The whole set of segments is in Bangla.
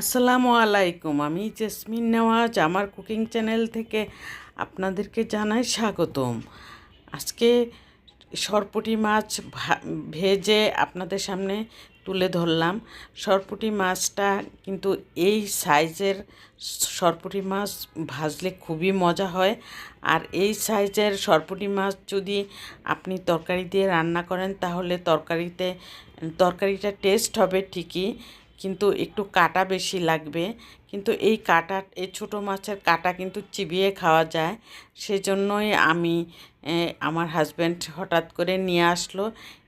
আসসালামু আলাইকুম, আমি জেসমিন নেওয়াজ, আমার কুকিং চ্যানেল থেকে আপনাদেরকে জানাই স্বাগতম। আজকে সরপুটি মাছ ভেজে আপনাদের সামনে তুলে ধরলাম। সরপুটি মাছটা কিন্তু এই সাইজের সরপুটি মাছ ভাজলে খুবই মজা হয়। আর এই সাইজের সরপুটি মাছ যদি আপনি তরকারি দিয়ে রান্না করেন, তাহলে তরকারিতে, তরকারিটা টেস্ট হবে ঠিকই। কিন্তু একটু কাটা বেশি লাগবে। কিন্তু এই কাটা, এই ছোটো মাছের কাটা কিন্তু চিবিয়ে খাওয়া যায়। সেজন্যই আমি আমার হাজব্যান্ড হঠাৎ করে নিয়ে আসলো।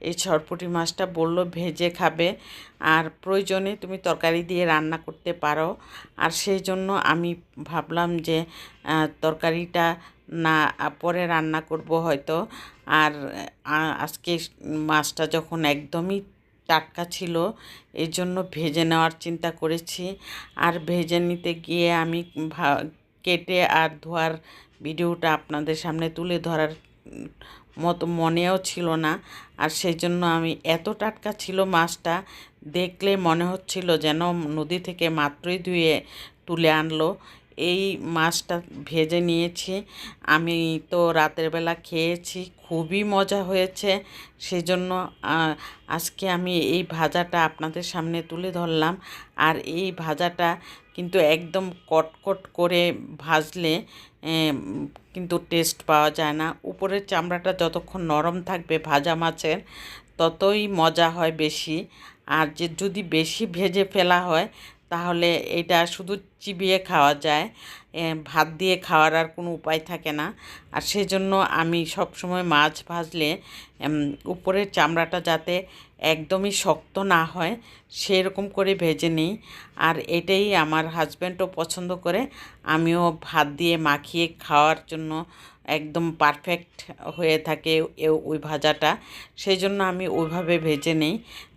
এই ছরপুটি মাছটা বলল ভেজে খাবে। আর প্রয়োজনে তুমি তরকারি দিয়ে রান্না করতে পারো। আর সেই জন্য আমি ভাবলাম যে তরকারিটা না, পরে রান্না করব হয়তো। আর আজকে মাছটা যখন একদমই টাটকা ছিল এই জন্য ভেজে নেওয়ার চিন্তা করেছি। আর ভেজে নিতে গিয়ে আমি কেটে আর ধোয়ার ভিডিওটা আপনাদের সামনে তুলে ধরার মতো মনেও ছিল না। আর সেই জন্য আমি, এত টাটকা ছিল মাছটা, দেখলে মনে হচ্ছিল যেন নদী থেকে মাত্রই ধুয়ে তুলে আনলো। এই মাছটা ভেজে নিয়েছি। আমি তো রাতের বেলা খেয়েছি, খুবই মজা হয়েছে। সেজন্য আজকে আমি এই ভাজাটা আপনাদের সামনে তুলে ধরলাম। আর এই ভাজাটা কিন্তু একদম কটকট করে ভাজলে কিন্তু টেস্ট পাওয়া যায় না। উপরের চামড়াটা যতক্ষণ নরম থাকবে ভাজা মাছের, ততই মজা হয় বেশি। আর যে যদি বেশি ভেজে ফেলা হয় তাহলে এটা শুধু চিবিয়ে খাওয়া যায় ভাত দিয়ে খাওয়ার আর কোনো উপায় থাকে না। আর সেজন্য আমি সব সময় মাছ ভাজলে উপরের চামড়াটা যাতে একদমই শক্ত না হয়, সেরকম করে ভেজে নিই। আর এটাই আমার হাজব্যান্ডও পছন্দ করে, আমিও ভাত দিয়ে মাখিয়ে খাওয়ার জন্য একদম পারফেক্ট হয়ে থাকে ওই ভাজাটা। সেই জন্য আমি ওইভাবে ভেজে নেই,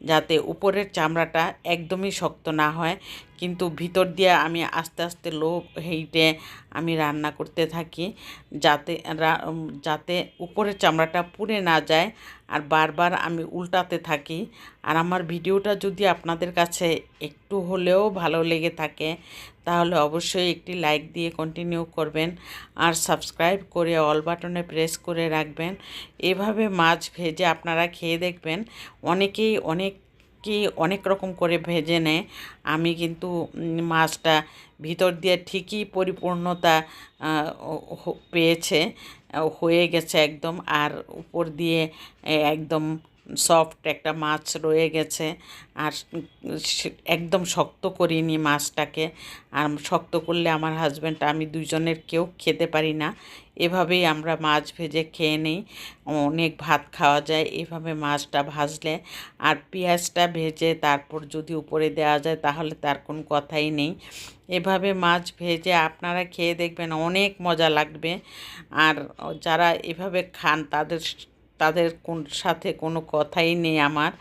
যাতে উপরের চামড়াটা একদমই শক্ত না হয়। কিন্তু ভিতর দিয়ে আমি আস্তে আস্তে লো হিটে আমি রান্না করতে থাকি। যাতে যাতে উপরের চামড়াটা পুড়ে না যায় আর বারবার আমি উল্টাতে থাকি। আর আমার ভিডিওটা যদি আপনাদের কাছে একটু হলেও ভালো লেগে থাকে, তাহলে অবশ্যই একটি লাইক দিয়ে কন্টিনিউ করবেন আর সাবস্ক্রাইব করে অল বাটনে প্রেস করে রাখবেন। এভাবে মাছ ভেজে আপনারা খেয়ে দেখবেন। অনেকেই অনেক কি অনেক রকম করে ভেজে নেয়। আমি কিন্তু মাছটা ভিতর দিয়ে ঠিকই পরিপূর্ণতা পেয়েছে হয়ে গেছে একদম। আর উপর দিয়ে একদম সফট একটা মাছ রয়ে গেছে আর একদম শক্ত করিনি মাছটাকে। আর শক্ত করলে আমার হাজব্যান্ড আমি দুজনের কেউ খেতে পারি না। এভাবেই আমরা মাছ ভেজে খেয়ে নিই। অনেক ভাত খাওয়া যায়, এভাবে মাছটা ভাজলে। আর পেঁয়াজটা ভেজে তারপর যদি উপরে দেওয়া যায় তাহলে তার কোনো কথাই নেই। এভাবে মাছ ভেজে আপনারা খেয়ে দেখবেন, অনেক মজা লাগবে। আর যারা এভাবে খান তাদের তাদের কোন সাথে কোনো কথাই নেই আমার।